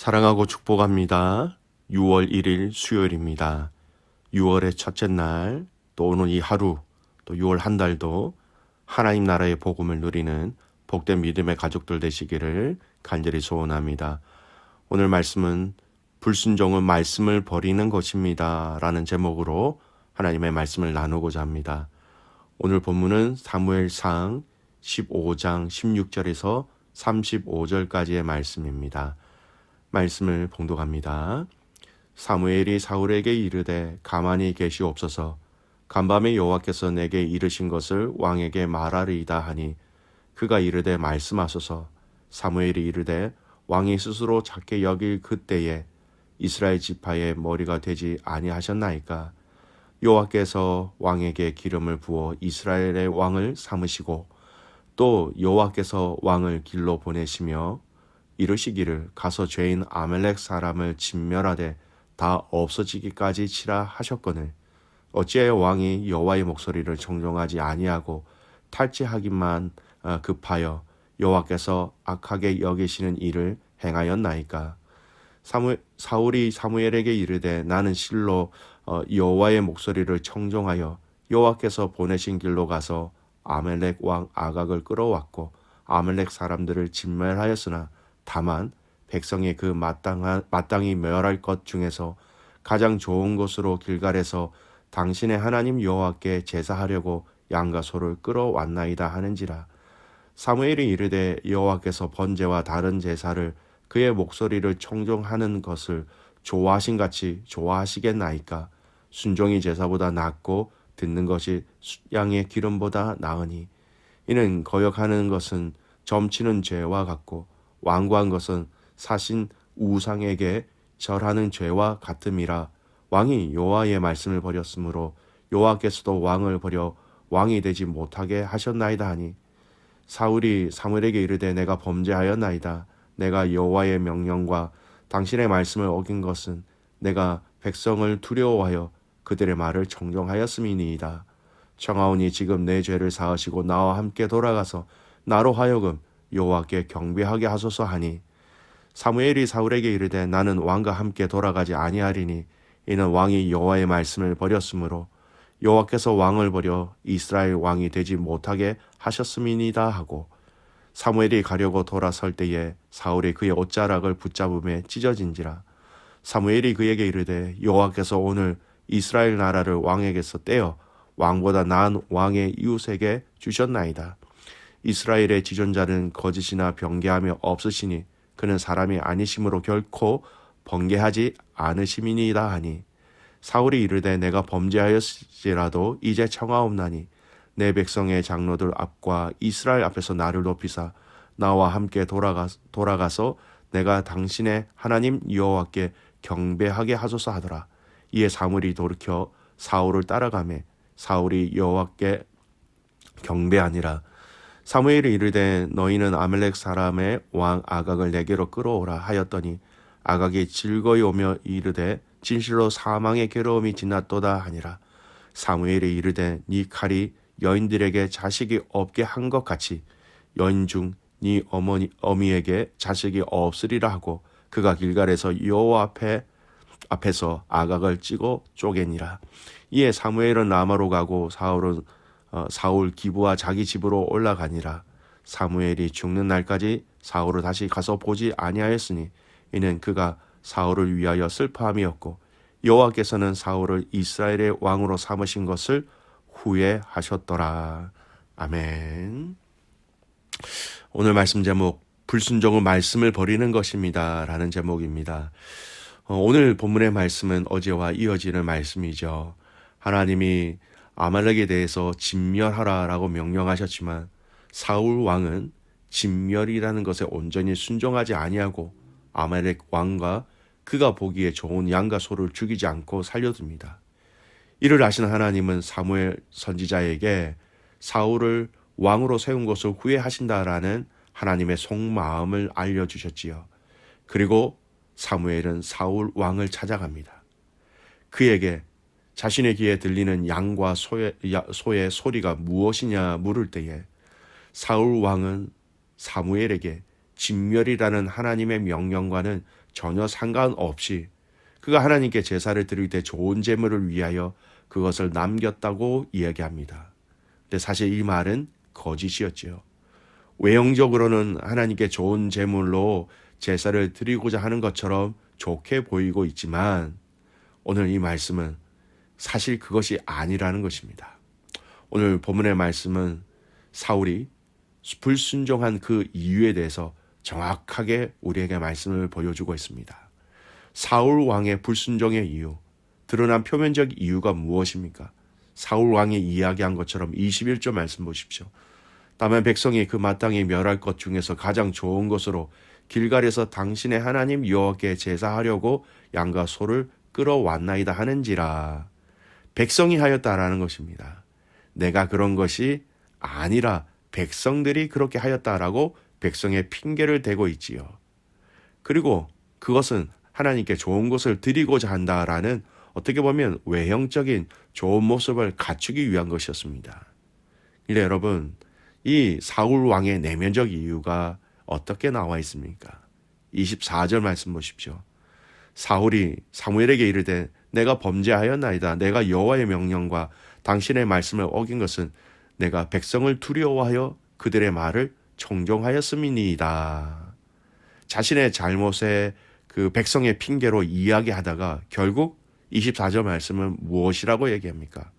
사랑하고 축복합니다. 6월 1일 수요일입니다. 6월의 첫째 날, 또 오늘 이 하루, 또 6월 한 달도 하나님 나라의 복음을 누리는 복된 믿음의 가족들 되시기를 간절히 소원합니다. 오늘 말씀은 불순종은 말씀을 버리는 것입니다. 라는 제목으로 하나님의 말씀을 나누고자 합니다. 오늘 본문은 사무엘상 15장 16절에서 35절까지의 말씀입니다. 말씀을 봉독합니다. 사무엘이 사울에게 이르되 가만히 계시옵소서. 간밤에 여호와께서 내게 이르신 것을 왕에게 말하리이다 하니 그가 이르되 말씀하소서. 사무엘이 이르되 왕이 스스로 작게 여길 그때에 이스라엘 지파의 머리가 되지 아니하셨나이까? 여호와께서 왕에게 기름을 부어 이스라엘의 왕을 삼으시고 또 여호와께서 왕을 길로 보내시며 이르시기를 가서 죄인 아멜렉 사람을 진멸하되 다 없어지기까지 치라 하셨거늘. 어찌하여 왕이 여호와의 목소리를 정정하지 아니하고 탈취하기만 어, 급하여 여호와께서 악하게 여기시는 일을 행하였나이까? 사무, 사울이 사무엘에게 이르되 나는 실로 어, 여호와의 목소리를 청정하여 여호와께서 보내신 길로 가서 아멜렉 왕 아각을 끌어왔고 아멜렉 사람들을 진멸하였으나 다만 백성의 그 마땅한 마땅히 멸할 것 중에서 가장 좋은 곳으로 길갈에서 당신의 하나님 여호와께 제사하려고 양과 소를 끌어왔나이다 하는지라. 사무엘이 이르되 여호와께서 번제와 다른 제사를 그의 목소리를 청종하는 것을 좋아하신 같이 좋아하시겠나이까? 순종이 제사보다 낫고 듣는 것이 양의 기름보다 나으니 이는 거역하는 것은 점치는 죄와 같고 완고한 것은 사신 우상에게 절하는 죄와 같음이라 왕이 여호와의 말씀을 버렸으므로 여호와께서도 왕을 버려 왕이 되지 못하게 하셨나이다 하니 사울이 사무엘에게 이르되 내가 범죄하였나이다. 내가 여호와의 명령과 당신의 말씀을 어긴 것은 내가 백성을 두려워하여 그들의 말을 정정하였음이니이다. 청하오니 지금 내 죄를 사하시고 나와 함께 돌아가서 나로 하여금 여호와께 경배하게 하소서 하니 사무엘이 사울에게 이르되 나는 왕과 함께 돌아가지 아니하리니 이는 왕이 여호와의 말씀을 버렸으므로 여호와께서 왕을 버려 이스라엘 왕이 되지 못하게 하셨음이니다 하고 사무엘이 가려고 돌아설 때에 사울이 그의 옷자락을 붙잡음에 찢어진지라 사무엘이 그에게 이르되 여호와께서 오늘 이스라엘 나라를 왕에게서 떼어 왕보다 나은 왕의 이웃에게 주셨나이다. 이스라엘의 지존자는 거짓이나 병개하며 없으시니 그는 사람이 아니심으로 결코 번개하지 않으심이니이다 하니 사울이 이르되 내가 범죄하였을지라도 이제 청하옵나니 내 백성의 장로들 앞과 이스라엘 앞에서 나를 높이사 나와 함께 돌아가, 돌아가서 내가 당신의 하나님 여호와께 경배하게 하소서 하더라. 이에 사물이 돌이켜 사울을 따라가매 사울이 여호와께 경배하니라. 사무엘이 이르되 너희는 아멜렉 사람의 왕 아각을 내게로 끌어오라 하였더니 아각이 즐거이 오며 이르되 진실로 사망의 괴로움이 지났도다 하니라. 사무엘이 이르되 네 칼이 여인들에게 자식이 없게 한 것 같이 여인 중 네 어머니 어미에게 자식이 없으리라 하고 그가 길갈에서 여호와 앞에 앞에서 아각을 찌고 쪼개니라. 이에 사무엘은 라마로 가고 사울은 어, 사울 기부와 자기 집으로 올라가니라 사무엘이 죽는 날까지 사울을 다시 가서 보지 아니하였으니 이는 그가 사울을 위하여 슬퍼함이었고 여호와께서는 사울을 이스라엘의 왕으로 삼으신 것을 후회하셨더라. 아멘. 오늘 말씀 제목 불순종은 말씀을 버리는 것입니다라는 제목입니다. 어, 오늘 본문의 말씀은 어제와 이어지는 말씀이죠. 하나님이 아말렉에 대해서 진멸하라라고 명령하셨지만 사울 왕은 진멸이라는 것에 온전히 순종하지 아니하고 아말렉 왕과 그가 보기에 좋은 양과 소를 죽이지 않고 살려둡니다. 이를 아신 하나님은 사무엘 선지자에게 사울을 왕으로 세운 것을 후회하신다라는 하나님의 속마음을 알려주셨지요. 그리고 사무엘은 사울 왕을 찾아갑니다. 그에게 자신의 귀에 들리는 양과 소의, 소의 소리가 무엇이냐 물을 때에 사울 왕은 사무엘에게 진멸이라는 하나님의 명령과는 전혀 상관없이 그가 하나님께 제사를 드릴 때 좋은 제물을 위하여 그것을 남겼다고 이야기합니다. 근데 사실 이 말은 거짓이었지요. 외형적으로는 하나님께 좋은 제물로 제사를 드리고자 하는 것처럼 좋게 보이고 있지만 오늘 이 말씀은 사실 그것이 아니라는 것입니다. 오늘 본문의 말씀은 사울이 불순종한 그 이유에 대해서 정확하게 우리에게 말씀을 보여주고 있습니다. 사울 왕의 불순종의 이유, 드러난 표면적 이유가 무엇입니까? 사울 왕이 이야기한 것처럼 21절 말씀 보십시오. 다만 백성이 그 마땅히 멸할 것 중에서 가장 좋은 것으로 길갈에서 당신의 하나님 여호와께 제사하려고 양과 소를 끌어왔나이다 하는지라 백성이 하였다라는 것입니다. 내가 그런 것이 아니라 백성들이 그렇게 하였다라고 백성의 핑계를 대고 있지요. 그리고 그것은 하나님께 좋은 것을 드리고자 한다라는 어떻게 보면 외형적인 좋은 모습을 갖추기 위한 것이었습니다. 근데 여러분, 이 사울 왕의 내면적 이유가 어떻게 나와 있습니까? 24절 말씀 보십시오. 사울이 사무엘에게 이르되 내가 범죄하였나이다. 내가 여호와의 명령과 당신의 말씀을 어긴 것은 내가 백성을 두려워하여 그들의 말을 청종하였음이니이다. 자신의 잘못에 그 백성의 핑계로 이야기하다가 결국 24절 말씀은 무엇이라고 얘기합니까?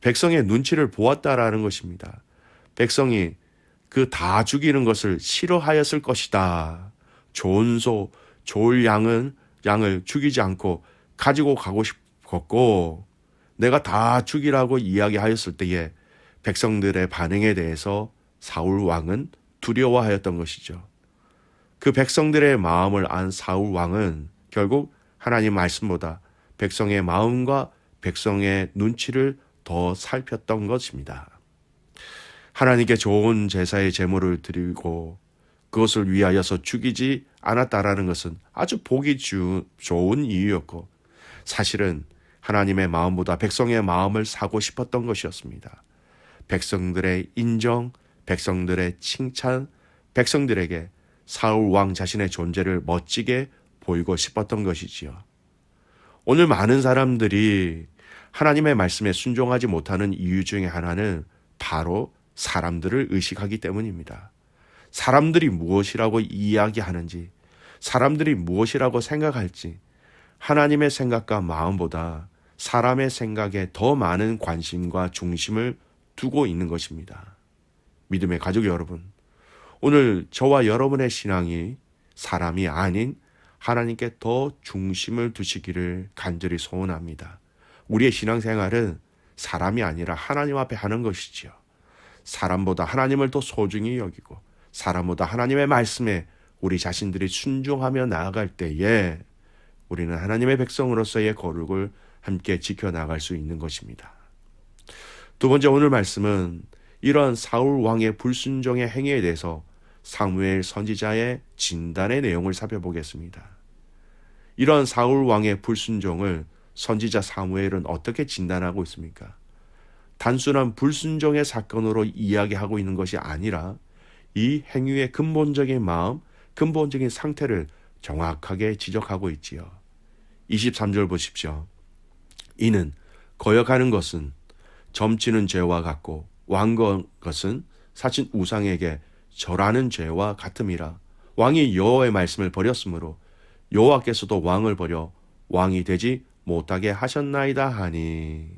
백성의 눈치를 보았다라는 것입니다. 백성이 그 다 죽이는 것을 싫어하였을 것이다. 좋은 소, 좋을 양은 양을 죽이지 않고 가지고 가고 싶었고 내가 다 죽이라고 이야기하였을 때에 백성들의 반응에 대해서 사울 왕은 두려워하였던 것이죠. 그 백성들의 마음을 안 사울 왕은 결국 하나님 말씀보다 백성의 마음과 백성의 눈치를 더 살폈던 것입니다. 하나님께 좋은 제사의 제물을 드리고 그것을 위하여서 죽이지 않았다라는 것은 아주 보기 주, 좋은 이유였고 사실은 하나님의 마음보다 백성의 마음을 사고 싶었던 것이었습니다. 백성들의 인정, 백성들의 칭찬, 백성들에게 사울 왕 자신의 존재를 멋지게 보이고 싶었던 것이지요. 오늘 많은 사람들이 하나님의 말씀에 순종하지 못하는 이유 중에 하나는 바로 사람들을 의식하기 때문입니다. 사람들이 무엇이라고 이야기하는지, 사람들이 무엇이라고 생각할지, 하나님의 생각과 마음보다 사람의 생각에 더 많은 관심과 중심을 두고 있는 것입니다. 믿음의 가족 여러분, 오늘 저와 여러분의 신앙이 사람이 아닌 하나님께 더 중심을 두시기를 간절히 소원합니다. 우리의 신앙생활은 사람이 아니라 하나님 앞에 하는 것이지요. 사람보다 하나님을 더 소중히 여기고 사람보다 하나님의 말씀에 우리 자신들이 순종하며 나아갈 때에 우리는 하나님의 백성으로서의 거룩을 함께 지켜나갈 수 있는 것입니다. 두 번째 오늘 말씀은 이러한 사울 왕의 불순종의 행위에 대해서 사무엘 선지자의 진단의 내용을 살펴보겠습니다. 이러한 사울 왕의 불순종을 선지자 사무엘은 어떻게 진단하고 있습니까? 단순한 불순종의 사건으로 이야기하고 있는 것이 아니라 이 행위의 근본적인 마음, 근본적인 상태를 정확하게 지적하고 있지요. 23절 보십시오. 이는 거역하는 것은 점치는 죄와 같고 왕건 것은 사신 우상에게 절하는 죄와 같음이라 왕이 여호와의 말씀을 버렸으므로 여호와께서도 왕을 버려 왕이 되지 못하게 하셨나이다 하니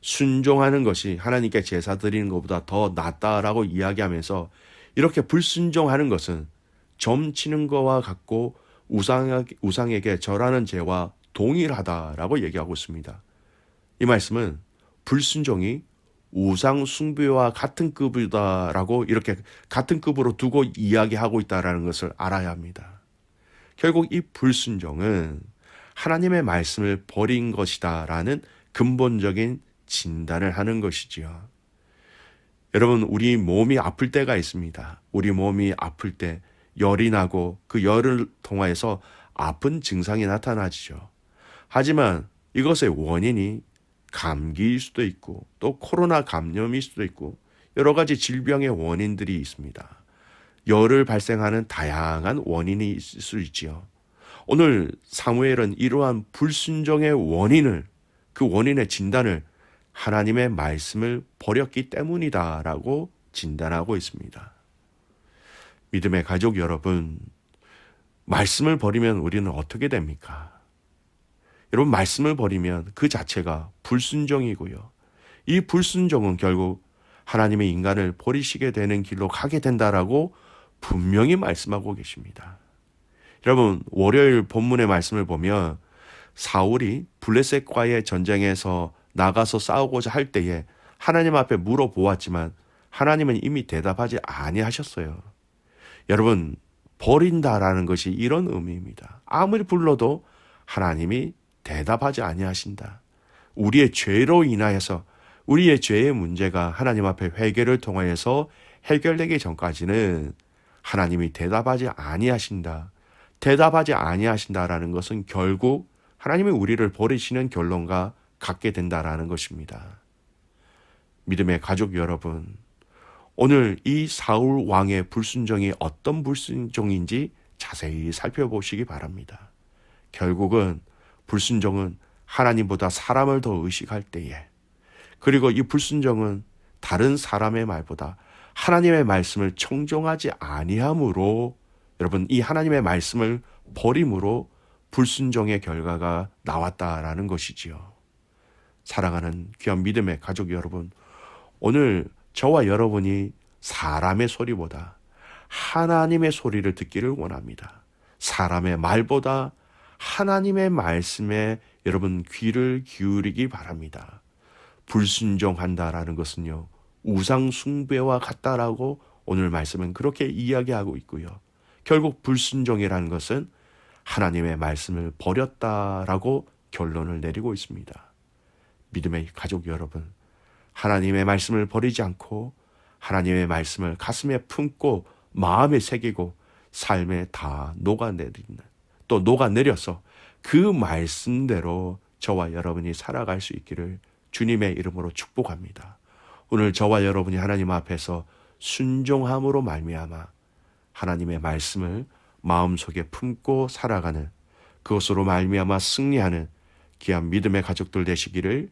순종하는 것이 하나님께 제사 드리는 것보다 더 낫다라고 이야기하면서 이렇게 불순종하는 것은 점치는 것과 같고 우상에 게 절하는 죄와 동일하다라고 얘기하고 있습니다. 이 말씀은 불순종이 우상 숭배와 같은 급이다라고 이렇게 같은 급으로 두고 이야기하고 있다라는 것을 알아야 합니다. 결국 이 불순종은 하나님의 말씀을 버린 것이다라는 근본적인 진단을 하는 것이지요. 여러분, 우리 몸이 아플 때가 있습니다. 우리 몸이 아플 때 열이 나고 그 열을 통하여서 아픈 증상이 나타나지죠. 하지만 이것의 원인이 감기일 수도 있고 또 코로나 감염일 수도 있고 여러 가지 질병의 원인들이 있습니다. 열을 발생하는 다양한 원인이 있을 수 있지요. 오늘 사무엘은 이러한 불순종의 원인을 그 원인의 진단을 하나님의 말씀을 버렸기 때문이다라고 진단하고 있습니다. 믿음의 가족 여러분, 말씀을 버리면 우리는 어떻게 됩니까? 여러분, 말씀을 버리면 그 자체가 불순종이고요. 이 불순종은 결국 하나님의 인간을 버리시게 되는 길로 가게 된다라고 분명히 말씀하고 계십니다. 여러분, 월요일 본문의 말씀을 보면 사울이 블레셋과의 전쟁에서 나가서 싸우고자 할 때에 하나님 앞에 물어보았지만 하나님은 이미 대답하지 아니하셨어요. 여러분, 버린다라는 것이 이런 의미입니다. 아무리 불러도 하나님이 대답하지 아니하신다. 우리의 죄로 인하여서 우리의 죄의 문제가 하나님 앞에 회개를 통하여서 해결되기 전까지는 하나님이 대답하지 아니하신다. 대답하지 아니하신다라는 것은 결국 하나님이 우리를 버리시는 결론과 갖게 된다라는 것입니다. 믿음의 가족 여러분, 오늘 이 사울 왕의 불순종이 어떤 불순종인지 자세히 살펴보시기 바랍니다. 결국은 불순종은 하나님보다 사람을 더 의식할 때에 그리고 이 불순종은 다른 사람의 말보다 하나님의 말씀을 청종하지 아니함으로 여러분 이 하나님의 말씀을 버림으로 불순종의 결과가 나왔다라는 것이지요. 사랑하는 귀한 믿음의 가족 여러분, 오늘 저와 여러분이 사람의 소리보다 하나님의 소리를 듣기를 원합니다. 사람의 말보다 하나님의 말씀에 여러분 귀를 기울이기 바랍니다. 불순종한다라는 것은요, 우상숭배와 같다라고 오늘 말씀은 그렇게 이야기하고 있고요. 결국 불순종이라는 것은 하나님의 말씀을 버렸다라고 결론을 내리고 있습니다. 믿음의 가족 여러분, 하나님의 말씀을 버리지 않고 하나님의 말씀을 가슴에 품고 마음에 새기고 삶에 다 녹아내리는 또 녹아내려서 그 말씀대로 저와 여러분이 살아갈 수 있기를 주님의 이름으로 축복합니다. 오늘 저와 여러분이 하나님 앞에서 순종함으로 말미암아 하나님의 말씀을 마음속에 품고 살아가는 그것으로 말미암아 승리하는 귀한 믿음의 가족들 되시기를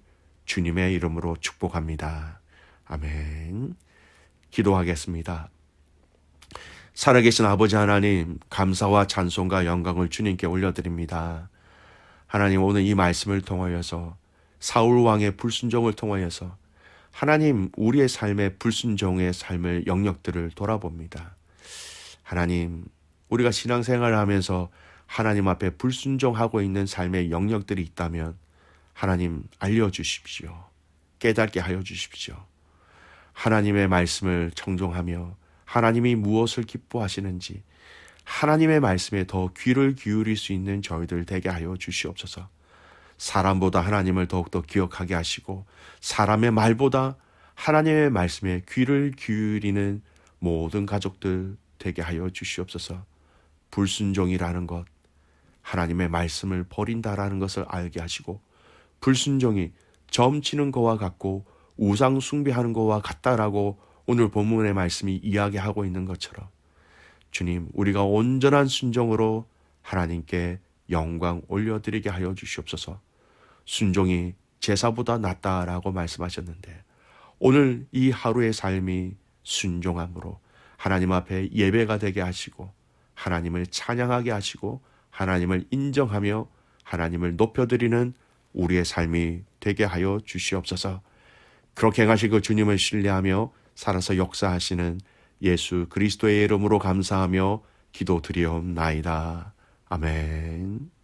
주님의 이름으로 축복합니다. 아멘. 기도하겠습니다. 살아계신 아버지 하나님, 감사와 찬송과 영광을 주님께 올려드립니다. 하나님, 오늘 이 말씀을 통하여서 사울 왕의 불순종을 통하여서 하나님, 우리의 삶의 불순종의 삶을 영역들을 돌아봅니다. 하나님, 우리가 신앙생활을 하면서 하나님 앞에 불순종하고 있는 삶의 영역들이 있다면 하나님 알려주십시오. 깨닫게 하여 주십시오. 하나님의 말씀을 청종하며 하나님이 무엇을 기뻐하시는지 하나님의 말씀에 더 귀를 기울일 수 있는 저희들 되게 하여 주시옵소서. 사람보다 하나님을 더욱더 기억하게 하시고 사람의 말보다 하나님의 말씀에 귀를 기울이는 모든 가족들 되게 하여 주시옵소서. 불순종이라는 것, 하나님의 말씀을 버린다라는 것을 알게 하시고 불순종이 점치는 거와 같고 우상 숭배하는 거와 같다라고 오늘 본문의 말씀이 이야기하고 있는 것처럼 주님 우리가 온전한 순종으로 하나님께 영광 올려드리게 하여 주시옵소서. 순종이 제사보다 낫다라고 말씀하셨는데 오늘 이 하루의 삶이 순종함으로 하나님 앞에 예배가 되게 하시고 하나님을 찬양하게 하시고 하나님을 인정하며 하나님을 높여드리는 우리의 삶이 되게 하여 주시옵소서. 그렇게 행하시고 주님을 신뢰하며 살아서 역사하시는 예수 그리스도의 이름으로 감사하며 기도드리옵나이다. 아멘.